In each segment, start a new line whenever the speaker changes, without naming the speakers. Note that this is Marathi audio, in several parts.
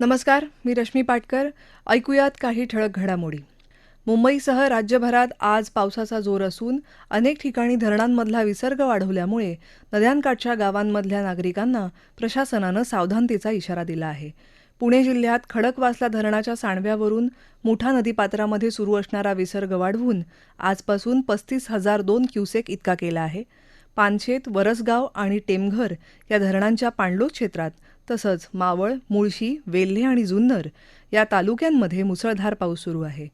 नमस्कार मी रश्मी पाटकर. ऐकूयात काही ठळक घडामोडी. मुंबईसह राज्यभरात आज पावसाचा जोर असून अनेक ठिकाणी धरणांमधला विसर्ग वाढवल्यामुळे नद्यांकाठच्या गावांमधल्या नागरिकांना प्रशासनानं सावधानतेचा इशारा दिला आहे. पुणे जिल्ह्यात खडकवासला धरणाच्या सांडव्यावरून मोठा नदीपात्रामध्ये सुरू असणारा विसर्ग वाढवून आजपासून पस्तीस हजार दोन क्युसेक इतका केला आहे. पानशेत वरसगाव आणि टेमघर या धरणांच्या पाणलोट क्षेत्रात तसंच मावळ मुळशी वेल्हे आणि जुन्नर या तालुक्यांमध्ये मुसळधार पाऊस सुरू आहे.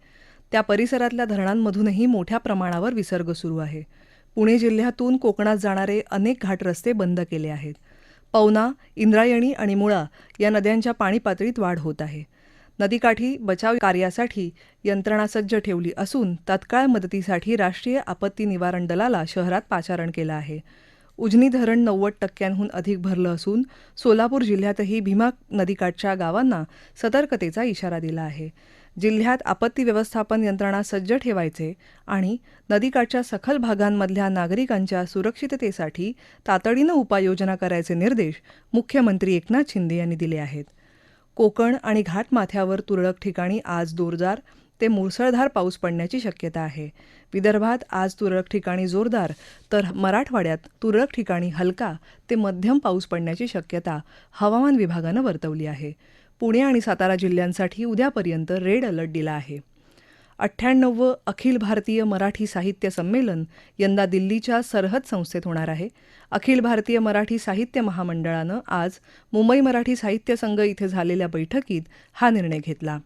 त्या परिसरातल्या धरणांमधूनही मोठ्या प्रमाणावर विसर्ग सुरू आहे. पुणे जिल्ह्यातून कोकणात जाणारे अनेक घाट रस्ते बंद केले आहेत. पवना इंद्रायणी आणि मुळा या नद्यांच्या पाणी पातळीत वाढ होत आहे. नदीकाठी बचाव कार्यासाठी यंत्रणा सज्ज ठेवली असून तत्काळ मदतीसाठी राष्ट्रीय आपत्ती निवारण दलाला शहरात पाचारण केलं आहे. उजनी धरण नव्वद टक्क्यांहून अधिक भरलं असून सोलापूर जिल्ह्यातही भीमा नदीकाठच्या गावांना सतर्कतेचा इशारा दिला आहे. जिल्ह्यात आपत्ती व्यवस्थापन यंत्रणा सज्ज ठेवायचे आणि नदीकाठच्या सखल भागांमधल्या नागरिकांच्या सुरक्षिततेसाठी तातडीनं उपाययोजना करायचे निर्देश मुख्यमंत्री एकनाथ शिंदे यांनी दिले आहेत. कोकण आणि घाटमाथ्यावर तुरळक ठिकाणी आज जोरदार ते मुसळधार पाऊस पडण्याची शक्यता आहे. विदर्भात आज तुरळक ठिकाणी जोरदार तर मराठवाड्यात तुरळक ठिकाणी हलका ते मध्यम पाऊस पडण्याची शक्यता हवामान विभागानं वर्तवली आहे. पुणे आणि सातारा जिल्ह्यांसाठी उद्यापर्यंत रेड अलर्ट दिला आहे. अठ्ठ्याण्णववं अखिल भारतीय मराठी साहित्य संमेलन यंदा दिल्लीच्या सरहद संस्थेत होणार आहे. अखिल भारतीय मराठी साहित्य महामंडळानं आज मुंबई मराठी साहित्य संघ इथे झालेल्या बैठकीत हा निर्णय घेतला.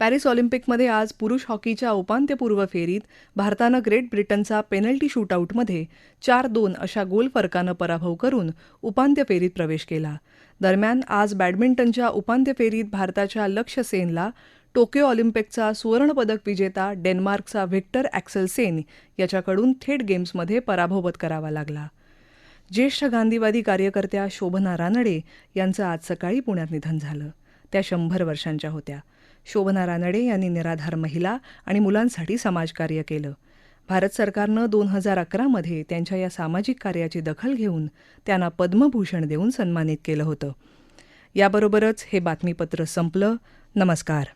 पॅरिस ऑलिम्पिकमध्ये आज पुरुष हॉकीच्या उपांत्यपूर्व फेरीत भारतानं ग्रेट ब्रिटनचा पेनल्टी शूटआऊटमध्ये चार दोन अशा गोल फरकानं पराभव करून उपांत्य फेरीत प्रवेश केला. दरम्यान आज बॅडमिंटनच्या उपांत्य फेरीत भारताच्या लक्ष्य सेनला टोकियो ऑलिम्पिकचा सुवर्णपदक विजेता डेन्मार्कचा व्हिक्टर ॲक्सल सेन याच्याकडून थेट गेम्समध्ये पराभव पत्करावा लागला. ज्येष्ठ गांधीवादी कार्यकर्त्या शोभना रानडे यांचं आज सकाळी पुण्यात निधन झालं. त्या शंभर वर्षांच्या होत्या. शोभना रानडे यांनी निराधार महिला आणि मुलांसाठी समाजकार्य केलं. भारत सरकारनं दोन हजार अकरामध्ये त्यांच्या या सामाजिक कार्याची दखल घेऊन त्यांना पद्मभूषण देऊन सन्मानित केलं होतं. याबरोबरच हे बातमीपत्र संपलं. नमस्कार.